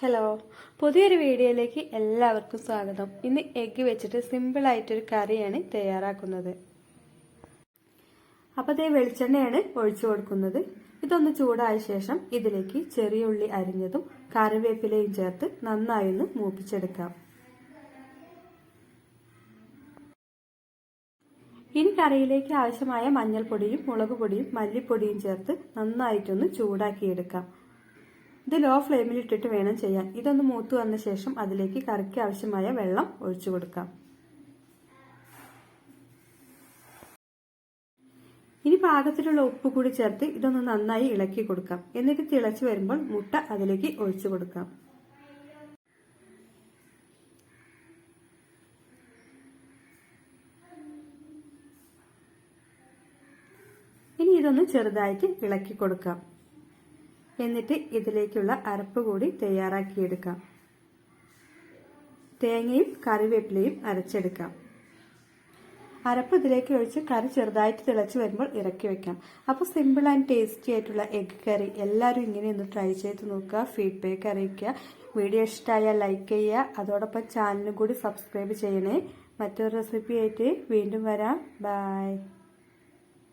Hello പുതിയൊരു വീഡിയോയിലേക്ക് എല്ലാവർക്കും സ്വാഗതം. ഇന്ന് എഗ്ഗ് വെച്ചിട്ട് സിമ്പിളായിട്ടൊരു കറിയാണ് തയ്യാറാക്കുന്നത്. അപ്പോൾ അതേ വെളിച്ചെണ്ണയാണ് ഒഴിച്ചു കൊടുക്കുന്നത്. ഇതൊന്ന് ചൂടായ ശേഷം ഇതിലേക്ക് ചെറിയ ഉള്ളി അരിഞ്ഞതും കറിവേപ്പിലയും ചേർത്ത് നന്നായി ഒന്ന് മൂപ്പിച്ചെടുക്കാം. ഇനി കറിയിലേക്ക് ആവശ്യമായ മഞ്ഞൾപ്പൊടിയും മുളക് പൊടിയും മല്ലിപ്പൊടിയും ചേർത്ത് നന്നായിട്ടൊന്ന് ചൂടാക്കിയെടുക്കാം. ഇത് ലോ ഫ്ലെയിമിൽ ഇട്ടിട്ട് വേണം ചെയ്യാൻ. ഇതൊന്ന് മൂത്ത് വന്ന ശേഷം അതിലേക്ക് കറിക്ക് ആവശ്യമായ വെള്ളം ഒഴിച്ചു കൊടുക്കാം. ഇനി പാകത്തിലുള്ള ഉപ്പ് കൂടി ചേർത്ത് ഇതൊന്ന് നന്നായി ഇളക്കി കൊടുക്കാം. എന്നിട്ട് തിളച്ചു വരുമ്പോൾ മുട്ട അതിലേക്ക് ഒഴിച്ചു കൊടുക്കാം. ഇനി ഇതൊന്ന് ചെറുതായിട്ട് ഇളക്കി കൊടുക്കാം. എന്നിട്ട് ഇതിലേക്കുള്ള അരപ്പ് കൂടി തയ്യാറാക്കിയെടുക്കാം. തേങ്ങയും കറിവേപ്പിലയും അരച്ചെടുക്കാം. അരപ്പ് ഇതിലേക്ക് ഒഴിച്ച് കറി ചെറുതായിട്ട് തിളച്ച് വരുമ്പോൾ ഇറക്കി വെക്കാം. അപ്പോൾ സിമ്പിൾ ആൻഡ് ടേസ്റ്റി ആയിട്ടുള്ള എഗ് കറി. എല്ലാവരും ഇങ്ങനെ ഒന്ന് ട്രൈ ചെയ്ത് നോക്കുക ഫീഡ്ബാക്ക് അറിയിക്കുക. വീഡിയോ ഇഷ്ടമായാൽ ലൈക്ക് ചെയ്യുക. അതോടൊപ്പം ചാനലും കൂടി സബ്സ്ക്രൈബ് ചെയ്യണേ. മറ്റൊരു റെസിപ്പി ആയിട്ട് വീണ്ടും വരാം. ബൈ